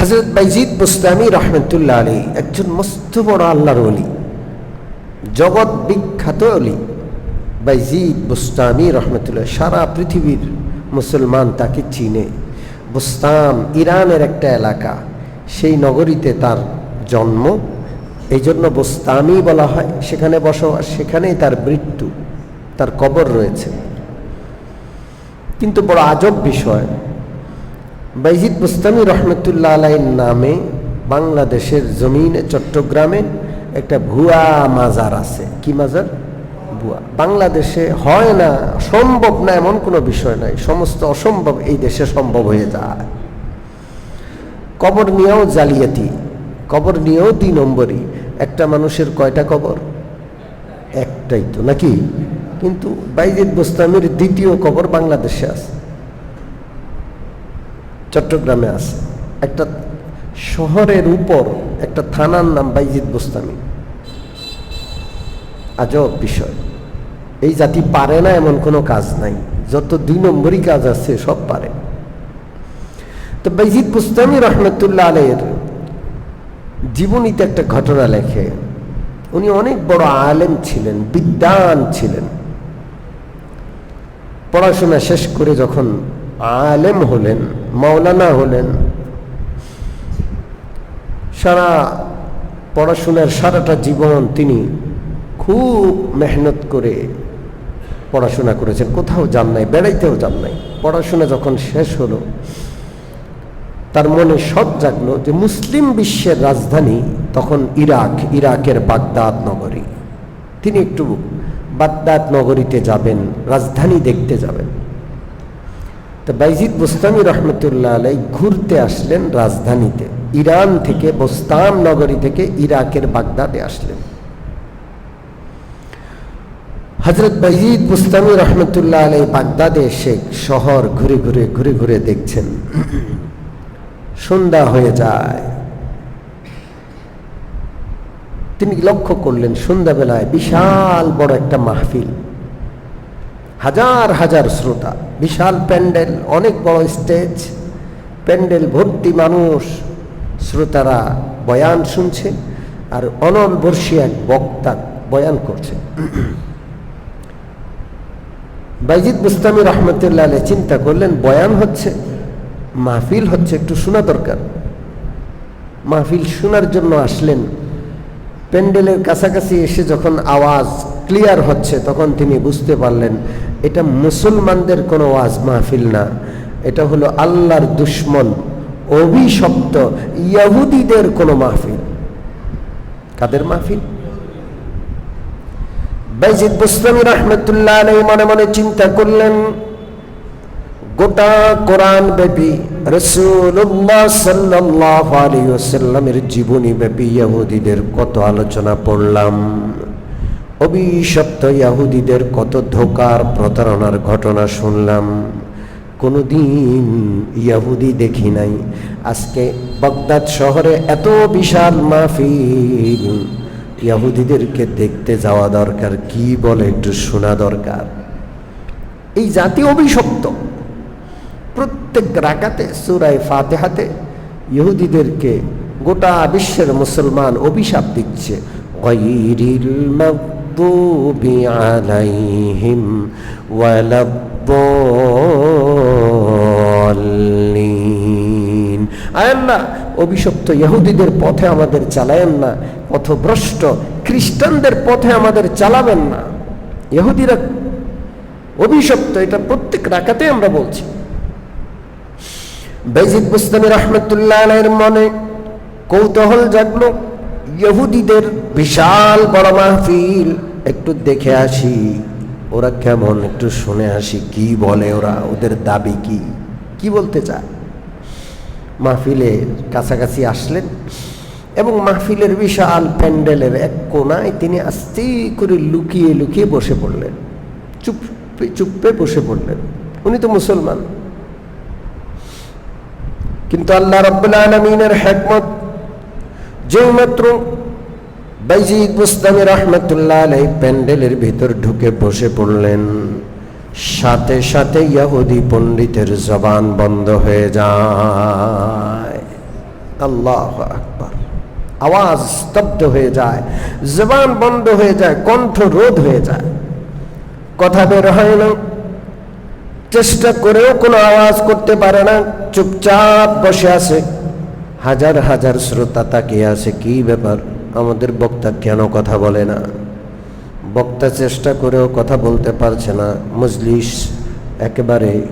হজরত বাইজিদ বুস্তামি রহমতুল্লাহ আলী একজন মস্ত বড় আল্লাহর অলি জগৎ বিখ্যাত অলি বাইজিদ বুস্তামি রহমতুল্লাহ সারা পৃথিবীর মুসলমান তাকে চিনে। বুস্তাম ইরানের একটা এলাকা, সেই নগরীতে তার জন্ম। এই জন্য বুস্তামি বলা হয়, সেখানে বসবাস, সেখানেই তার মৃত্যু, তার কবর রয়েছে। কিন্তু বড় আজব বিষয় বাইজিদ বুস্তামি রহমতুল্লাহ আলাইয়ের নামে বাংলাদেশের জমিনে চট্টগ্রামে একটা ভুয়া মাজার আছে। কি মাজার? ভুয়া। বাংলাদেশে হয় না, সম্ভব না এমন কোনো বিষয় নাই। সমস্ত অসম্ভব এই দেশে সম্ভব হয়ে যায়। কবর নিয়েও জালিয়াতি, কবর নিয়েও দুই নম্বরই। একটা মানুষের কয়টা কবর? একটাই তো, নাকি? কিন্তু বাইজিদ বুস্তামির দ্বিতীয় কবর বাংলাদেশে আছে। চট্টগ্রামে আছে। একটা শহরের উপর একটা থানার নাম বাইজিদ বোস্তামি। আজব বিষয়। এই জাতি পারে না এমন কোনো কাজ নাই। যত দুই নম্বরই কাজ আছে, সব পারে। তো বাইজিদ বুস্তামি রহমতুল্লাহ আলের জীবনীতে একটা ঘটনা লেখে। উনি অনেক বড় আলেম ছিলেন বিদ্যান ছিলেন। পড়াশোনা শেষ করে যখন আলেম হলেন, মাওলানা হলেন। সারা পড়াশোনার সারাটা জীবন তিনি খুব মেহনত করে পড়াশোনা করেছেন। কোথাও যান নাই, বেড়াইতেও যান নাই। পড়াশোনা যখন শেষ হলো, তার মনে সব জাগলো যে মুসলিম বিশ্বের রাজধানী তখন ইরাক, ইরাকের বাগদাদ নগরী। তিনি একটু বাগদাদ নগরীতে যাবেন, রাজধানী দেখতে যাবেন। তো বাইজিদ বুস্তামি রহমতুল্লাহ আলাই ঘুরতে আসলেন রাজধানীতে। ইরান থেকে, বোস্তাম নগরী থেকে ইরাকের বাগদাদে আসলেন। হজরত বাইজিদ বুস্তামি রহমতুল্লাহ আলাই বাগদাদে এসে শহর ঘুরে ঘুরে ঘুরে ঘুরে দেখছেন। সন্ধ্যা হয়ে যায়। তিনি লক্ষ্য করলেন সন্ধ্যাবেলায় বিশাল বড় একটা মাহফিল। হাজার হাজার শ্রোতা, বিশাল প্যান্ডেল, অনেক বড় স্টেজ, প্যান্ডেল ভর্তি মানুষ, শ্রোতারা বয়ান শুনছে আর অনল বর্ষী এক বক্তা বয়ান করছে। বাইজিদ মুস্তামি রহমতুল্লাহ চিন্তা করলেন, বয়ান হচ্ছে, মাহফিল হচ্ছে একটু শোনা দরকার। মাহফিল শোনার জন্য আসলেন, প্যান্ডেলের কাছাকাছি এসে যখন আওয়াজ ক্লিয়ার হচ্ছে, তখন তিনি বুঝতে পারলেন এটা মুসলমানদের কোনো ওয়াজ মাহফিল না। এটা হলো আল্লাহর দুশ্মন, অভিশপ্ত ইয়াহুদিদের কোনো মাহফিল। কাদের মাহফিল? বাইজিদ বুস্তামি রহমতুল্লাহ আলাই মনে মনে চিন্তা করলেন, গোটা কোরআন ব্যাপী রসুল্লাহ সাল্লাহ আলিয়াল্লামের জীবনী ব্যাপী ইয়াহুদিদের কত আলোচনা পড়লাম। অভিশপ্ত ইয়াহুদিদের কত ধোকার প্রতারণার ঘটনা শুনলাম। কোনোদিন ইয়াহুদি দেখি নাই। আজকে বগদাদ শহরে এত বিশাল মাহফিল। ইয়াহুদিদেরকে দেখতে যাওয়া দরকার, কি বলে একটু শোনা দরকার। এই জাতি অভিশপ্ত। প্রত্যেক রাকাতে সুরাই ফাতেহাতে ইহুদিদেরকে গোটা বিশ্বের মুসলমান অভিশাপ দিচ্ছে। গয়রিল মাগদুবি আলাইহিম ওয়ালাদ্দাল্লিন আয়াল্লাহ অভিশপ্ত ইহুদিদের পথে আমাদের চালায়েন না, পথভ্রষ্ট খ্রিস্টানদের পথে আমাদের চালাবেন না। ইহুদিরা অভিশপ্ত, এটা প্রত্যেক রাকাতে আমরা বলছি। বেজিদ বুস্তানি রহমতুল্লাহ মনে কৌতূহল জাগলো, ইহুদিদের বিশাল বড় মাহফিল। একটু দেখে আসি, ওরা কেমন? একটু শুনে আসি, কি বলে ওরা? ওদের দাবি কি? কি বলতে চায়? মাহফিলে কাছাকাছি আসলেন এবং মাহফিলের বিশাল প্যান্ডেলের এক কোনায় তিনি আস্তে করে লুকিয়ে লুকিয়ে বসে পড়লেন। চুপে চুপে বসে পড়লেন। উনি তো মুসলমান। কিন্তু আল্লাহ রব্বুল আলমিনের হ্যাকমত যে মাত্র বাইজিদ মুস্তামি রহমতুল্লাহ আলাই প্যান্ডেলের ভিতর ঢুকে বসে পড়লেন। সাথে সাথে ইয়াহুদি পণ্ডিতের জবান বন্ধ হয়ে যায়। আল্লাহ আকবার। আওয়াজ স্তব্ধ হয়ে যায়, জবান বন্ধ হয়ে যায়, কণ্ঠ রোধ হয়ে যায়। কথা বের হয় না। চেষ্টা করেও কোনো আওয়াজ করতে পারে না। চুপচাপ বসে আছে। হাজার হাজার শ্রোতা তাকিয়ে আছে, কি ব্যাপার? আমাদের বক্তা কেন কথা বলে না? বক্তা চেষ্টা করেও কথা বলতে পারছে না। মজলিস একেবারে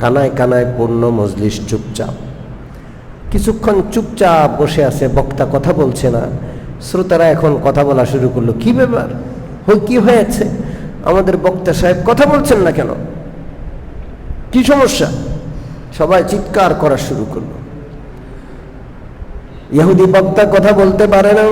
কানায় কানায় পূর্ণ মজলিস চুপচাপ। কিছুক্ষণ চুপচাপ বসে আছে, বক্তা কথা বলছে না। শ্রোতারা এখন কথা বলা শুরু করল, কি ব্যাপার? হই, কি হয়েছে? আমাদের বক্তা সাহেব কথা বলছেন না কেন? কি সমস্যা? সবাই চিৎকার করা শুরু করল। ইহুদি বক্তা কথা বলতে পারে না।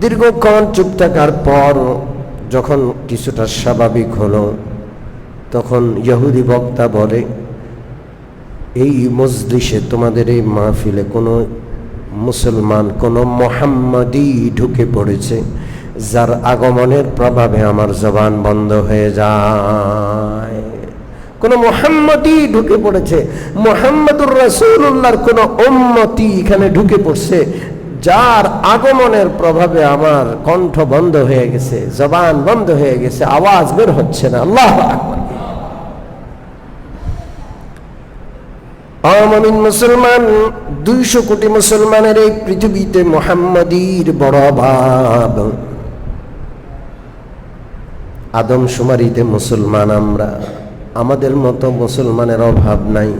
দীর্ঘক্ষণ চুপ থাকার পর যখন কিছুটা স্বাভাবিক হলো, তখন ইহুদি বক্তা বলে, এই মজলিসে তোমাদের এই মাহফিলে কোনো মুসলমান, কোনো মোহাম্মদই ঢুকে পড়েছে, যার আগমনের প্রভাবে আমার জবান বন্ধ হয়ে যায়। কোন মোহাম্মদই ঢুকে পড়েছে, মোহাম্মদুর রাসূলুল্লাহর কোন উম্মতি এখানে ঢুকে পড়ছে, যার আগমনের প্রভাবে আমার কণ্ঠ বন্ধ হয়ে গেছে, জবান বন্ধ হয়ে গেছে, আওয়াজ বের হচ্ছে না। আল্লাহ আমিন মুসলমান, দুইশো কোটি মুসলমানের এই পৃথিবীতে মোহাম্মদীর বড় অভাব। আদম সুমারিতে মুসলমান আমরা। আমাদের মতো মুসলমানের অভাব নাই।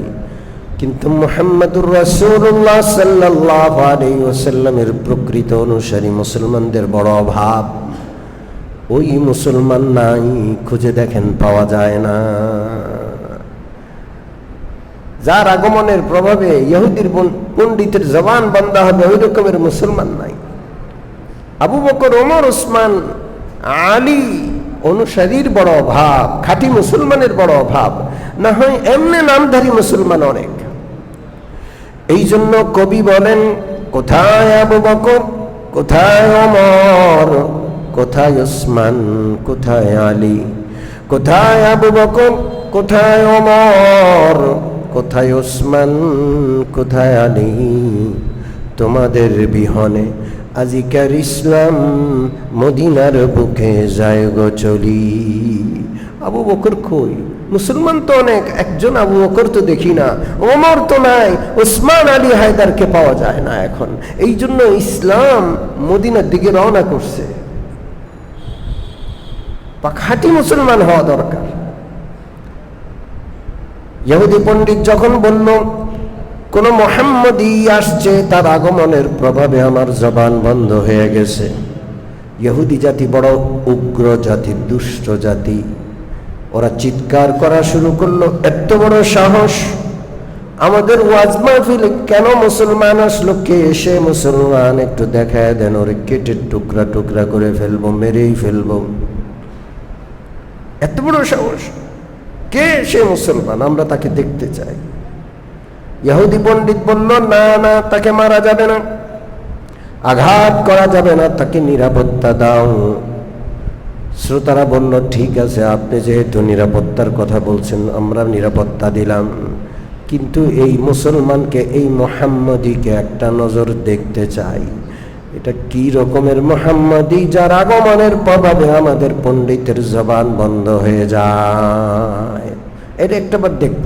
কিন্তু মোহাম্মদুর সাল্লাল্লাহু আলাইহি ওয়াসাল্লামের প্রকৃত অনুসারী মুসলমানদের বড় অভাব। ওই মুসলমান নাই, খুঁজে দেখেন পাওয়া যায় না। যার আগমনের প্রভাবে ইহুদির পণ্ডিতের জবান বন্ধ হবে, ওই রকমের মুসলমান নাই। আবু বকর, ওমর, ওসমান, আলী অনুসারীর বড় অভাব, খাঁটি মুসলমানের বড় অভাব, না হয় এমনি নামধারী মুসলমান অনেক। এই জন্য কবি বলেন, কোথায় আবু বকর? কোথায় অমর কোথায় ওসমান? কোথায় আলী? কোথায় আবু বকর? কোথায় অমর কোথায় ওসমান? কোথায় আলী? তোমাদের বিহনে আজিকার ইসলাম মদিনার বুকে যায় গো চলি। আবু বকর কই? মুসলমান তো অনেক, একজন আবু বকর তো দেখি না। ওমর তো নাই, ওসমান আলী হায়দারকে পাওয়া যায় না এখন। এই জন্য ইসলাম মদিনার দিকে রওনা করছে। পাখাটি মুসলমান হওয়া দরকার। ইহুদি পণ্ডিত যখন বলল কোন মোহাম্মদী আসছে তার আগমনের প্রভাবে আমার জবান বন্ধ হয়ে গেছে। ইহুদি জাতি বড়, উগ্র জাতি, দুষ্ট জাতি। ওরা চিৎকার করা শুরু করল, এত বড় সাহস! আমাদের ওয়াজ মাহফিলে কেন মুসলমান আসলো? কে এসে মুসলমান একটু দেখায় দেন, ওরে কেটে টুকরা টুকরা করে ফেলব, মেরেই ফেলব। এত বড় সাহস! কে সে মুসলমান? আমরা তাকে দেখতে চাই। ইহুদি পণ্ডিত বলল, না না, তাকে মারা যাবে না। আঘাত করা যাবে না, তাকে নিরাপত্তা দাও। শ্রোতারা বলল, ঠিক আছে, আপনি যেহেতু নিরাপত্তার কথা বলছেন, আমরা নিরাপত্তা দিলাম। কিন্তু এই মুসলমানকে, এই মোহাম্মদীকে একটা নজর দেখতে চাই। এটা কি রকমের মোহাম্মদী, যার আগমনের প্রভাবে আমাদের পণ্ডিতের জবান বন্ধ হয়ে যায়? এটা একটাবার দেখব।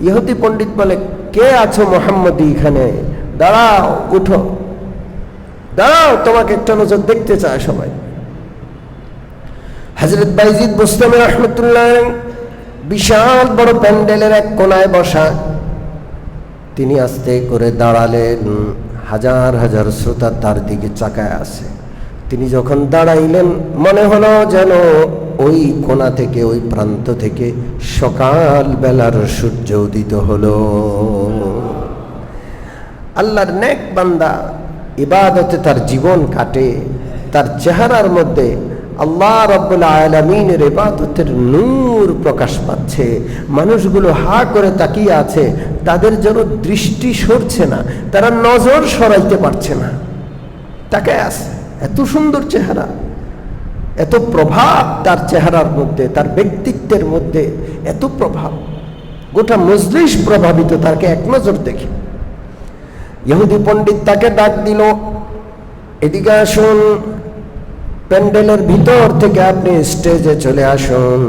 ইহুদি পণ্ডিত বলে, কে আছো মোহাম্মদী এখানে? দাঁড়াও, উঠো। দাঁড়াও, তোমাকে একটা নজর দেখতে চায় সবাই। হজরত বাইজিদ বুস্তামি রহমতুল্লাহ বিশাল বড় প্যান্ডেলের এক কোনায় বসা। তিনি আস্তে করে দাঁড়ালেন, হাজার হাজার শ্রোতা তার দিকে চাকায় আছে। তিনি যখন দাঁড়াইলেন, মনে হলো যেন ওই কোনা থেকে, ওই প্রান্ত থেকে সকাল বেলার সূর্য উদিত হলো। আল্লাহর নেক বান্দা ইবাদতে তার জীবন কাটে, তার চেহারার মধ্যে আল্লাহ রব্বুল আলমিনের ইবাদতের নূর প্রকাশ পাচ্ছে। মানুষগুলো হা করে তাকিয়ে আছে, তাদের যেন দৃষ্টি সরছে না, তারা নজর সরাইতে পারছে না। তাকে আছে, এত সুন্দর চেহারা। এত প্রভাব তার চেহারার মধ্যে, তার ব্যক্তিত্বের মধ্যে, এত প্রভাব। গোটা মজলিস প্রভাবিত, তাকে এক নজর দেখে। ইহুদি পণ্ডিত তাকে ডাক দিল, এদিকে আসুন, প্যান্ডেলের ভিতর থেকে আপনি স্টেজে চলে আসুন।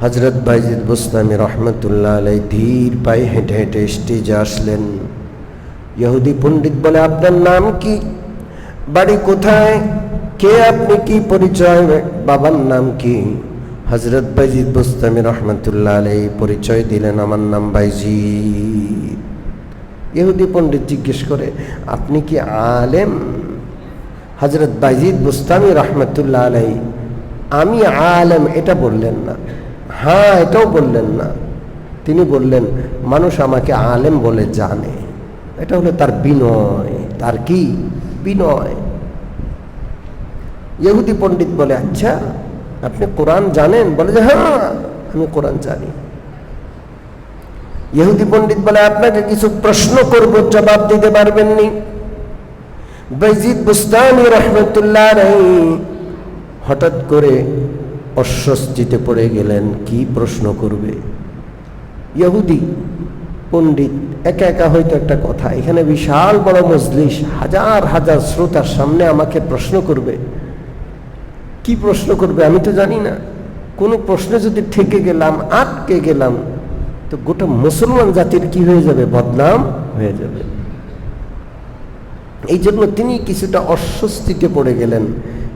হজরত বাইজিদ বুস্তামি রহমতুল্লাহ আলাই ধীর পায়ে হেঁটে হেঁটে স্টেজে আসলেন। ইহুদি পণ্ডিত বলে, আপনার নাম কি? বাড়ি কোথায়? কে আপনি কি পরিচয়? বাবার নাম কি? হজরত বাইজিদ বুস্তামি রহমতুল্লাহ আলাই পরিচয় দিলেন, আমার নাম বাইজিদ। ইহুদি পণ্ডিত জিজ্ঞেস করে, আপনি কি আলেম? হজরত বাইজিদ বুস্তামি রহমতুল্লাহ আলাই আমি আলেম। এটা বললেন না। হ্যাঁ এটাও বললেন না। তিনি বললেন, মানুষ আমাকে আলেম বলে জানে। এটা হলো তার বিনয়। তার কি? বিনয়। ইহুদি পণ্ডিত বলে আচ্ছা আপনি কোরআন জানেন? বলে যে হ্যাঁ আমি কোরআন জানি। ইহুদি পণ্ডিত বলে, আপনাকে কিছু প্রশ্ন করব, জবাব দিতে পারবেননি বাইজিদ বুস্তানি রহমতুল্লাহ হঠাৎ করে অস্বস্তিতে পড়ে গেলেন, কি প্রশ্ন করবে? ইহুদি পণ্ডিত, একা একা হয়তো একটা কথা, এখানে বিশাল বড় মজলিস, হাজার হাজার শ্রোতার সামনে আমাকে প্রশ্ন করবে। কি প্রশ্ন করবে আমি তো জানি না। কোনো প্রশ্নে যদি ঠেকে গেলাম, আটকে গেলাম, তো গোটা মুসলমান জাতির কি হয়ে যাবে? বদনাম হয়ে যাবে। এই জন্য তিনি কিছুটা অস্বস্তিতে পড়ে গেলেন,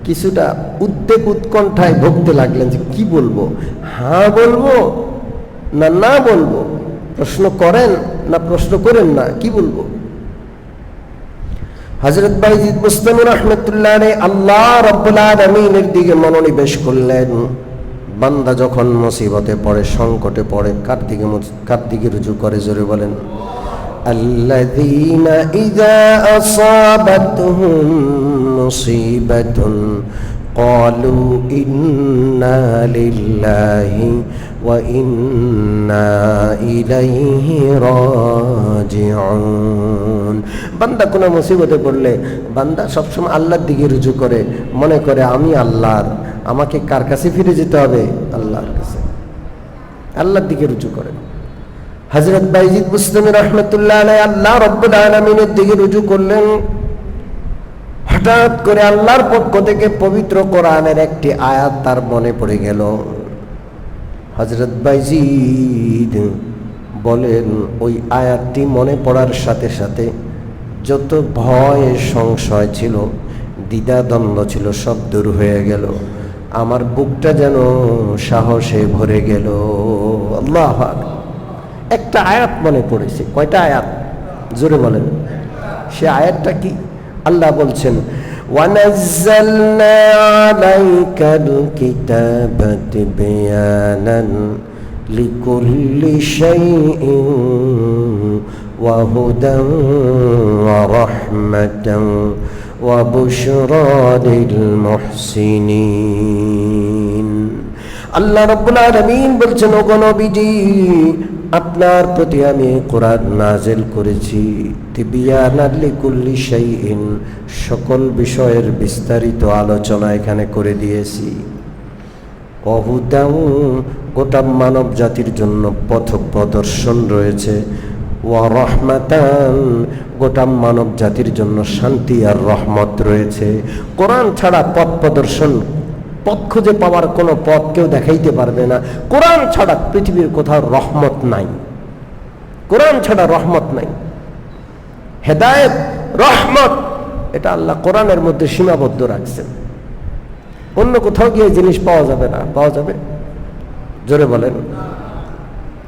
কিছুটা উদ্বেগ উৎকণ্ঠায় ভুগতে লাগলেন যে কি বলব? হ্যাঁ বলব না না বলব? প্রশ্ন করেন না প্রশ্ন করেন না, কি বলব? হজরত বাইজিদ মুস্তানুর রহমতুল্লাহ আল্লাহ রব্বুল আলমিনের দিকে মনোনিবেশ করলেন বান্দা যখন মুসিবতে পড়ে সংকটে পড়ে কার দিকে কার দিকে রুজু করে জোরে বলেন الذين إذا أصابتهم مصيبة قالوا إنا لله وإنا إليه راجعون বান্দা কোনো মুসিবতে পড়লে বান্দা সবসময় আল্লাহর দিকে রুজু করে, মনে করে, আমি আল্লাহর, আমাকে কার কাছে ফিরে যেতে হবে? আল্লাহর কাছে। আল্লাহর দিকে রুজু করে। হজরত বাইজিদ মুসলিম রহমতুল্লাহ আল্লাহ রব্বুল আলমিনের দিকে রুজু করলেন। হঠাৎ করে আল্লাহর পক্ষ থেকে পবিত্র কোরআনের একটি আয়াত তার মনে পড়ে গেল। হজরত বাইজিদ বলেন, ওই আয়াতটি মনে পড়ার সাথে সাথে যত ভয় সংশয় ছিল দ্বিধাদ্বন্দ্ব ছিল সব দূর হয়ে গেল আমার বুকটা যেন সাহসে ভরে গেল আল্লাহ একটা আয়াত মনে পড়েছে কয়টা আয়াত জোরে বলেন সে আয়াতটা কি আল্লাহ বলছেন ونزلنا عليك الكتاب تبيانا لكل شيء وهدى ورحمة وبشرى للمحسنين আল্লাহ রব্বুল আলমিন বলছেন ওগো নবীজি আপনার প্রতি আমি কোরআন নাজেল করেছি কুল্লি শাইইন সকল বিষয়ের বিস্তারিত আলোচনা এখানে করে দিয়েছি অহুদাউ গোটা মানব জাতির জন্য পথ প্রদর্শন রয়েছে ওয়া রহমাতান গোটা মানব জাতির জন্য শান্তি আর রহমত রয়েছে। কোরআন ছাড়া পথ প্রদর্শন পথ খুঁজে পাওয়ার কোনো পথ কেউ দেখাইতে পারবে না। কোরআন ছাড়া পৃথিবীর কোথাও রহমত নাই। কোরআন ছাড়া রহমত নাই। হেদায়ত, রহমত, এটা আল্লাহ কোরআনের মধ্যে সীমাবদ্ধ রাখছেন। অন্য কোথাও গিয়ে জিনিস পাওয়া যাবে না। পাওয়া যাবে? জোরে বলেন।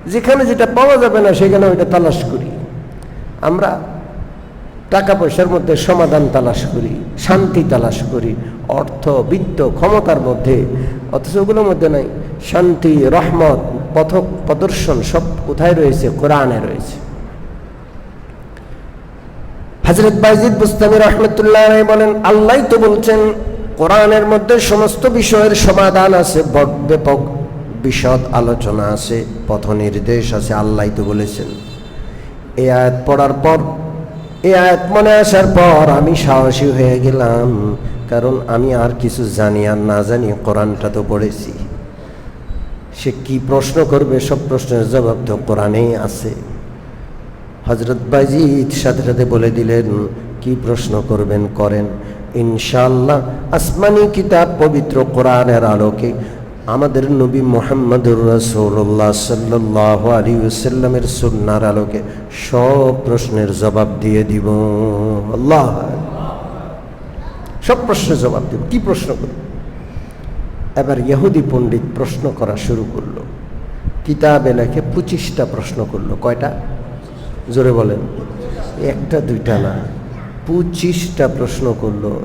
যেখানে যেটা পাওয়া যাবে না, সেখানে ওইটা তালাশ করি। আমরা টাকা পয়সার মধ্যে সমাধান তালাশ করি, শান্তি তালাশ করি, অর্থ, বিত্ত, ক্ষমতার মধ্যে। অথচ ওগুলোর মধ্যে নাই। শান্তি, রহমত, পথক, প্রদর্শন সব কোথায় রয়েছে? কোরআনে রয়েছে। হজরত বাইজিদ বুস্তামি রহমতুল্লাহ বলেন, আল্লাহ তো বলছেন, কোরআনের মধ্যে সমস্ত বিষয়ের সমাধান আছে, ব্যাপক বিশদ আলোচনা আছে, পথ নির্দেশ আছে, আল্লাহ তো বলেছেন। এই আয়াত পড়ার পর, এই আয়াত মনে আসার পর আমি সাহসী হয়ে গেলাম, কারণ আমি আর কিছু জানি আর না জানি কোরআনটা তো পড়েছি। সে কি প্রশ্ন করবে, সব প্রশ্নের জবাব তো কোরআনেই আছে। হজরত বাইজিদ সাথে সাথে বলে দিলেন, কি প্রশ্ন করবেন করেন? ইনশাল্লাহ আসমানি কিতাব পবিত্র কোরআনের আলোকে আমাদের নবী মোহাম্মদুর রসৌল্লাহ সাল্লাহ আলী সাল্লামের সুন্নার আলোকে সব প্রশ্নের জবাব দিয়ে দিব। আল্লাহ। সব প্রশ্নের জবাব দিব। কি প্রশ্ন করব? এবার ইহুদি পণ্ডিত প্রশ্ন করা শুরু করল। কিতাবে লেখে পঁচিশটা প্রশ্ন করল। কয়টা? জোরে বলেন। একটা, দুইটা না। পঁচিশটা প্রশ্ন করল।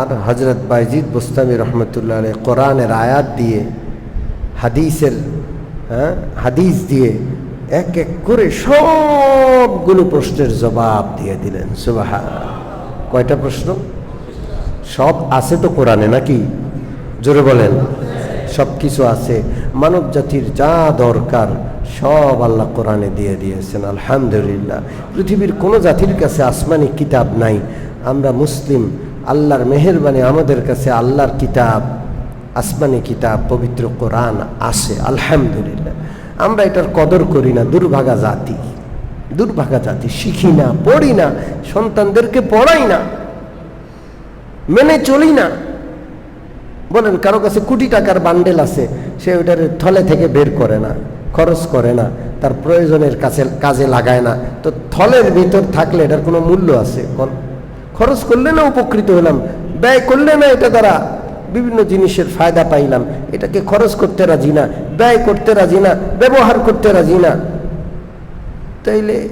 আর হজরত বাইজিদ বুস্তামি রহমতুল্লাহ আলাই কোরআনের আয়াত দিয়ে, হাদিসের হ্যাঁ হাদিস দিয়ে এক এক করে সবগুলো প্রশ্নের জবাব দিয়ে দিলেন। সুবাহ কয়টা প্রশ্ন? সব আছে তো কোরআনে নাকি? জোরে বলেন। সব কিছু আছে। মানব জাতির যা দরকার সব আল্লাহ কোরআনে দিয়ে দিয়েছেন, আলহামদুলিল্লাহ। পৃথিবীর কোনো জাতির কাছে আসমানি কিতাব নাই। আমরা মুসলিম, আল্লাহর মেহরবানি আমাদের কাছে আল্লাহর কিতাব, আসমানি কিতাব, পবিত্র কোরআন আসে, আলহামদুলিল্লাহ। আমরা এটার কদর করি না, দুর্ভাগা জাতি। দুর্ভাগা জাতি, শিখি না, পড়ি না, সন্তানদেরকে পড়াই না, মেনে চলি না। বলেন, কারও কাছে কোটি টাকার বান্ডেল আছে, সে ওটার থলে থেকে বের করে না, খরচ করে না, তার প্রয়োজনের কাছে কাজে লাগায় না। তো থলের ভিতর থাকলে এটার কোনো মূল্য আছে? খরচ করলে না উপকৃত হলাম, ব্যয় করলে না এটা দ্বারা বিভিন্ন জিনিসের ফায়দা পাইলাম। এটাকে খরচ করতে রাজি না, ব্যয় করতে রাজি না, ব্যবহার করতে রাজি না। তাইলে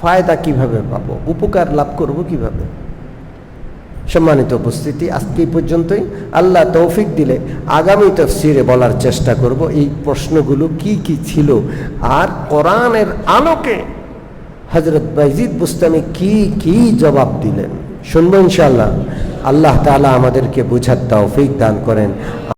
ফায়দা কীভাবে পাবো? উপকার লাভ করব কীভাবে? সম্মানিত উপস্থিতি, আজকে এই পর্যন্তই। আল্লাহ তৌফিক দিলে আগামী তফসিরে বলার চেষ্টা করব। এই প্রশ্নগুলো কি কি ছিল? আর কোরআনের আলোকে হজরত বাইজিদ বুস্তামি কি কি জবাব দিলেন? শুনব ইনশাল্লাহ আল্লাহ তালা আমাদেরকে বুঝার তৌফিক দান করেন।